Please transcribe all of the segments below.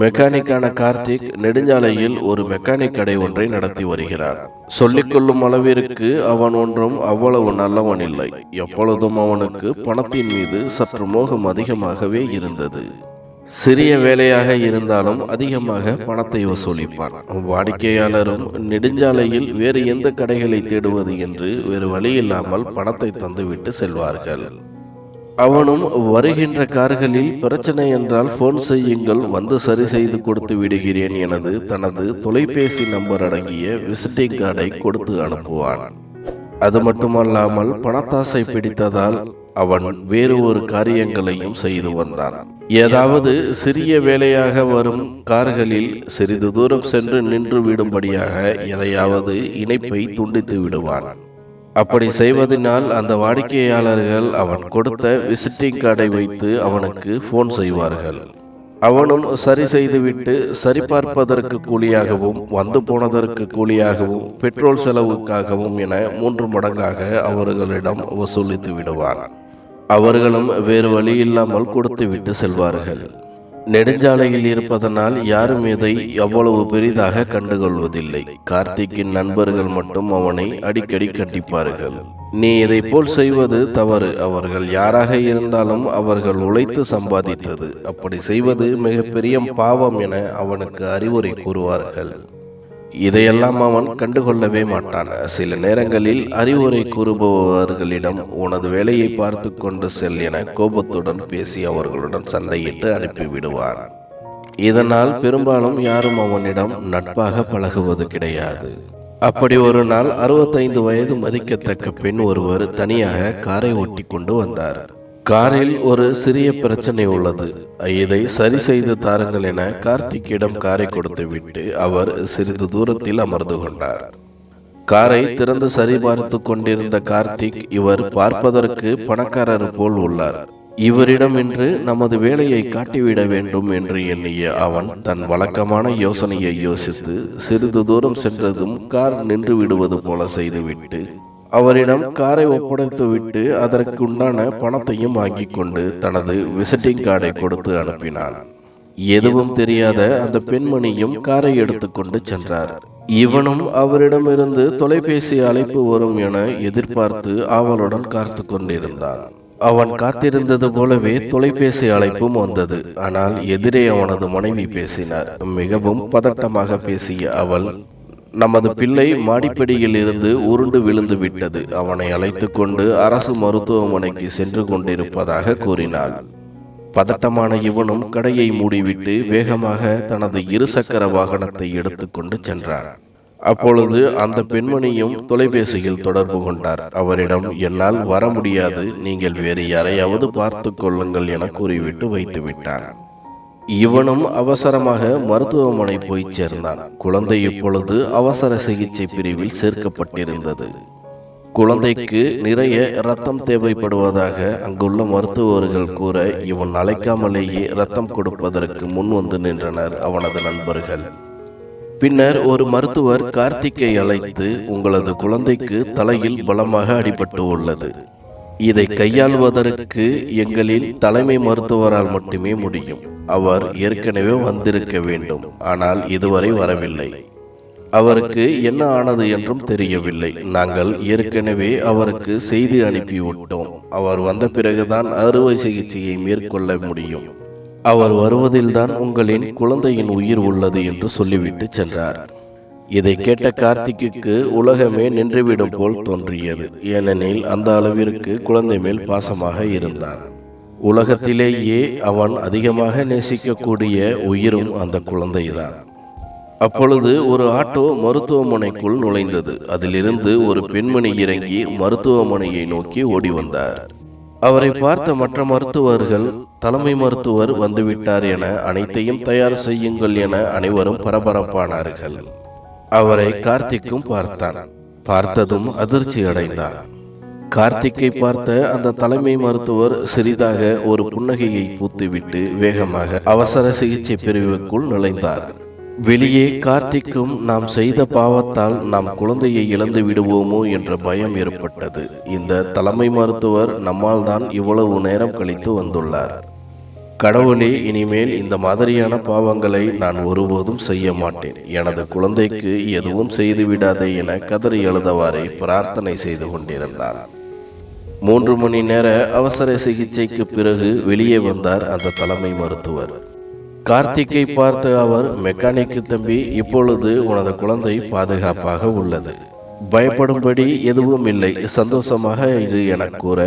மெக்கானிக்கான கார்த்திக் நெடுஞ்சாலையில் ஒரு மெக்கானிக் கடை ஒன்றை நடத்தி வருகிறான் சொல்லிக்கொள்ளும் அளவிற்கு அவன் ஒன்றும் அவ்வளவு நல்லவன் இல்லை. எப்பொழுதும் அவனுக்கு பணத்தின் மீது சற்று மோகம் அதிகமாகவே இருந்தது. சிறிய வேலையாக இருந்தாலும் அதிகமாக பணத்தை வசூலிப்பான். வாடிக்கையாளரும் நெடுஞ்சாலையில் வேறு எந்த கடைகளை தேடுவது என்று வேறு வழியில்லாமல் பணத்தை தந்துவிட்டு செல்வார்கள். அவனும் வருகின்ற கார்களில் பிரச்சனை என்றால் போன் செய்யுங்கள் வந்து சரி செய்து கொடுத்து விடுகிறேன் எனது தனது தொலைபேசி நம்பர் அடங்கிய விசிட்டிங் கார்டை கொடுத்து அனுப்புவான். அது மட்டுமல்லாமல் பணத்தாசை பிடித்ததால் அவன் வேறு ஒரு காரியங்களையும் செய்து வந்தான். ஏதாவது சிறிய வேலையாக வரும் கார்களில் சிறிது தூரம் சென்று நின்று விடும்படியாக எதையாவது இணைப்பை துண்டித்து விடுவான். அப்படி செய்வதனால் அந்த வாடிக்கையாளர்கள் அவன் கொடுத்த விசிட்டிங் கார்டை வைத்து அவனுக்கு போன் செய்வார்கள். அவனும் சரி செய்துவிட்டு சரிபார்ப்பதற்கு கூலியாகவும் வந்து போனதற்கு கூலியாகவும் பெட்ரோல் செலவுக்காகவும் என மூன்று மடங்காக அவர்களிடம் வசூலித்து விடுவான். அவர்களும் வேறு வழியில்லாமல் கொடுத்து விட்டு செல்வார்கள். நெடுஞ்சாலையில் இருப்பதனால் யாரும் இதை அவ்வளவு பெரிதாக கண்டுகொள்வதில்லை. கார்த்திக்கின் நண்பர்கள் மட்டும் அவனை அடிக்கடி கண்டிப்பார்கள். நீ இதை போல் செய்வது தவறு. அவர்கள் யாராக இருந்தாலும் அவர்கள் உழைத்து சம்பாதித்தது. அப்படி செய்வது மிகப்பெரிய பாவம் என அவனுக்கு அறிவுரை கூறுவார்கள். இதையெல்லாம் அவன் கண்டுகொள்ளவே மாட்டான். சில நேரங்களில் அறிவுரை கூறுபவர்களிடம் உனது வேலையை பார்த்து கொண்டு செல் என கோபத்துடன் பேசி அவர்களுடன் சண்டையிட்டு அனுப்பிவிடுவான் இதனால் பெரும்பாலும் யாரும் அவனிடம் நட்பாக பழகுவது கிடையாது. அப்படி ஒரு நாள் அறுபத்தைந்து வயது மதிக்கத்தக்க பெண் ஒருவர் தனியாக காரை ஓட்டி கொண்டு வந்தார். காரில் ஒரு சிறிய பிரச்சனை உள்ளது. இதை சரி செய்து தாருங்கள் என கார்த்திக்கிடம் காரை கொடுத்து விட்டு அவர் சிறிது தூரத்தில் அமர்ந்து கொண்டார். காரை திறந்து சரிபார்த்து கொண்டிருந்த கார்த்திக் இவர் பார்ப்பதற்கு பணக்காரர் போல் உள்ளார். இவரிடம் இன்று நமது வேலையை காட்டிவிட வேண்டும் என்று எண்ணிய அவன் தன் வழக்கமான யோசனையை யோசித்து சிறிது தூரம் சென்றதும் கார் நின்று விடுவது போல செய்துவிட்டு அவரிடம் காரை ஒப்படைத்துவிட்டு அதற்கு உண்டான பணத்தையும் வாங்கி கொண்டு தனது விசிட்டிங் கார்டை கொடுத்து அனுப்பினான். எதுவும் தெரியாத அந்த பெண்மணியும் காரை எடுத்துக்கொண்டு சென்றார். இவனும் அவரிடமிருந்து தொலைபேசி அழைப்பு வரும் என எதிர்பார்த்து ஆவலுடன் காத்து கொண்டிருந்தான். அவன் காத்திருந்தது போலவே தொலைபேசி அழைப்பும் வந்தது. ஆனால் எதிரே அவனது மனைவி பேசினார். மிகவும் பதட்டமாக பேசிய அவள் நமது பிள்ளை மாடிப்படியில் இருந்து உருண்டு விழுந்து விட்டது. அவனை அழைத்து கொண்டு அரசு மருத்துவமனைக்கு சென்று கொண்டிருப்பதாக கூறினாள். பதட்டமான இவனும் கடையை மூடிவிட்டு வேகமாக தனது இருசக்கர வாகனத்தை எடுத்துக்கொண்டு சென்றார் அப்பொழுது அந்த பெண்மணியும் தொலைபேசியில் தொடர்பு கொண்டார். அவரிடம் என்னால் வர முடியாது. நீங்கள் வேறு யாரையாவது பார்த்து கொள்ளுங்கள் என கூறிவிட்டு வைத்துவிட்டார் இவனும் அவசரமாக மருத்துவமனை போய் சேர்ந்தான். குழந்தை இப்பொழுது அவசர சிகிச்சை பிரிவில் சேர்க்கப்பட்டிருந்தது. குழந்தைக்கு நிறைய ரத்தம் தேவைப்படுவதாக அங்குள்ள மருத்துவர்கள் கூற இவன் அழைக்காமலேயே இரத்தம் கொடுப்பதற்கு முன் வந்து நின்றனர் அவனது நண்பர்கள். பின்னர் ஒரு மருத்துவர் கார்த்திக்கை அழைத்து உங்களது குழந்தைக்கு தலையில் பலமாக அடிபட்டு உள்ளது. இதை கையாள்வதற்கு எங்களில் தலைமை மருத்துவரால் மட்டுமே முடியும். அவர் ஏற்கனவே வந்திருக்க வேண்டும். ஆனால் இதுவரை வரவில்லை. அவருக்கு என்ன ஆனது என்றும் தெரியவில்லை. நாங்கள் ஏற்கனவே அவருக்கு செய்தி அனுப்பிவிட்டோம். அவர் வந்த பிறகுதான் அறுவை சிகிச்சையை மேற்கொள்ள முடியும். அவர் வருவதில்தான் உங்களின் குழந்தையின் உயிர் உள்ளது என்று சொல்லிவிட்டு சென்றார். இதை கேட்ட கார்த்திக்கு உலகமே நின்றுவிடும் போல் தோன்றியது. ஏனெனில் அந்த அளவிற்கு குழந்தை மேல் பாசமாக இருந்தான். உலகத்திலேயே அவன் அதிகமாக நேசிக்கக்கூடிய உயிரும் அந்த குழந்தைதான். அப்பொழுது ஒரு ஆட்டோ மருத்துவமனைக்குள் நுழைந்தது. அதிலிருந்து ஒரு பெண்மணி இறங்கி மருத்துவமனையை நோக்கி ஓடி வந்தார். அவரை பார்த்த மற்ற மருத்துவர்கள் தலைமை மருத்துவர் வந்துவிட்டார் என அனைத்தையும் தயார் செய்யுங்கள் என அனைவரும் பரபரப்பானார்கள். அவரை கார்த்திக்கும் பார்த்தான். பார்த்ததும் அதிர்ச்சி அடைந்தான். கார்த்திக்கை பார்த்த அந்த தலைமை மருத்துவர் சிறிதாக ஒரு புன்னகையை பூத்துவிட்டு வேகமாக அவசர சிகிச்சை பிரிவுக்குள் நுழைந்தார். வெளியே கார்த்திக்கும் நாம் செய்த பாவத்தால் நாம் குழந்தையை இழந்து விடுவோமோ என்ற பயம் ஏற்பட்டது. இந்த தலைமை மருத்துவர் நம்மால் தான் இவ்வளவு நேரம் கழித்து வந்துள்ளார். கடவுளே இனிமேல் இந்த மாதிரியான பாவங்களை நான் ஒருபோதும் செய்ய மாட்டேன். எனது குழந்தைக்கு எதுவும் செய்து விடாதே என கதறி எழுதவாறே பிரார்த்தனை செய்து கொண்டிருந்தார். மூன்று மணி நேர அவசர சிகிச்சைக்கு பிறகு வெளியே வந்தார் அந்த தலைமை மருத்துவர். கார்த்திக்கை பார்த்து அவர் மெக்கானிக்கு தம்பி இப்பொழுது உனது குழந்தை பாதுகாப்பாக உள்ளது. பயப்படும்படி எதுவும் இல்லை சந்தோஷமாக இரு என கூற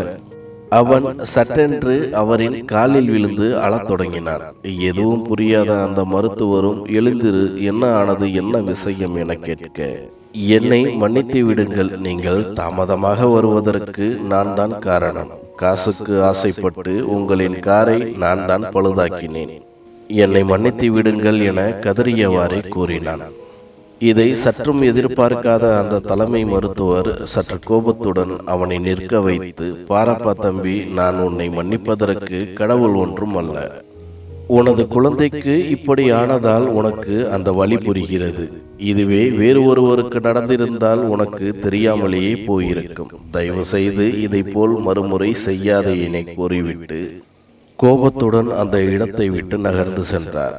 அவன் சட்டென்று அவரின் காலில் விழுந்து அழத் தொடங்கினான். எதுவும் புரியாத அந்த மருத்துவரும் எழுந்திரு என்ன ஆனது என்ன விஷயம்? என கேட்க என்னை மன்னித்து விடுங்கள் நீங்கள் தாமதமாக வருவதற்கு நான் தான் காரணம். காசுக்கு ஆசைப்பட்டு உங்களின் காரை நான் தான் பழுதாக்கினேன். என்னை மன்னித்து விடுங்கள் என கதறியவாறே கூறினான். இதை சற்றும் எதிர்பார்க்காத அந்த தலைமை மருத்துவர் சற்று கோபத்துடன் அவனை நிற்க வைத்து பாரப்பா தம்பி நான் உன்னை மன்னிப்பதற்கு கடவுள் ஒன்றும் அல்ல. உனது குழந்தைக்கு இப்படி ஆனதால் உனக்கு அந்த வழி புரிகிறது. இதுவே வேறு ஒருவருக்கு நடந்திருந்தால் உனக்கு தெரியாமலேயே போயிருக்கும். தயவு செய்து இதை போல் மறுமுறை செய்யாதே என கூறிவிட்டு கோபத்துடன் அந்த இடத்தை விட்டு நகர்ந்து சென்றார்.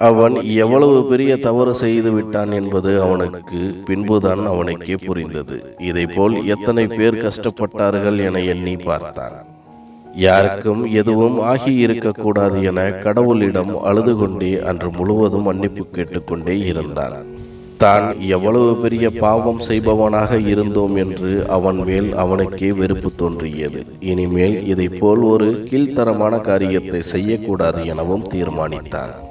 அவன் எவ்வளவு பெரிய தவறு செய்து விட்டான் என்பது அவனுக்கு பின்புதான் அவனுக்கே புரிந்தது. இதைப்போல் எத்தனை பேர் கஷ்டப்பட்டார்கள் என எண்ணி பார்த்தான். யாருக்கும் எதுவும் ஆகி இருக்கக்கூடாது என கடவுளிடம் அழுது கொண்டே அன்று முழுவதும் மன்னிப்பு கேட்டுக்கொண்டே இருந்தான். தான் எவ்வளவு பெரிய பாவம் செய்பவனாக இருந்தோம் என்று அவன் மேல் அவனுக்கே வெறுப்பு தோன்றியது. இனிமேல் இதைப்போல் ஒரு கீழ்த்தரமான காரியத்தை செய்யக்கூடாது எனவும் தீர்மானித்தான்.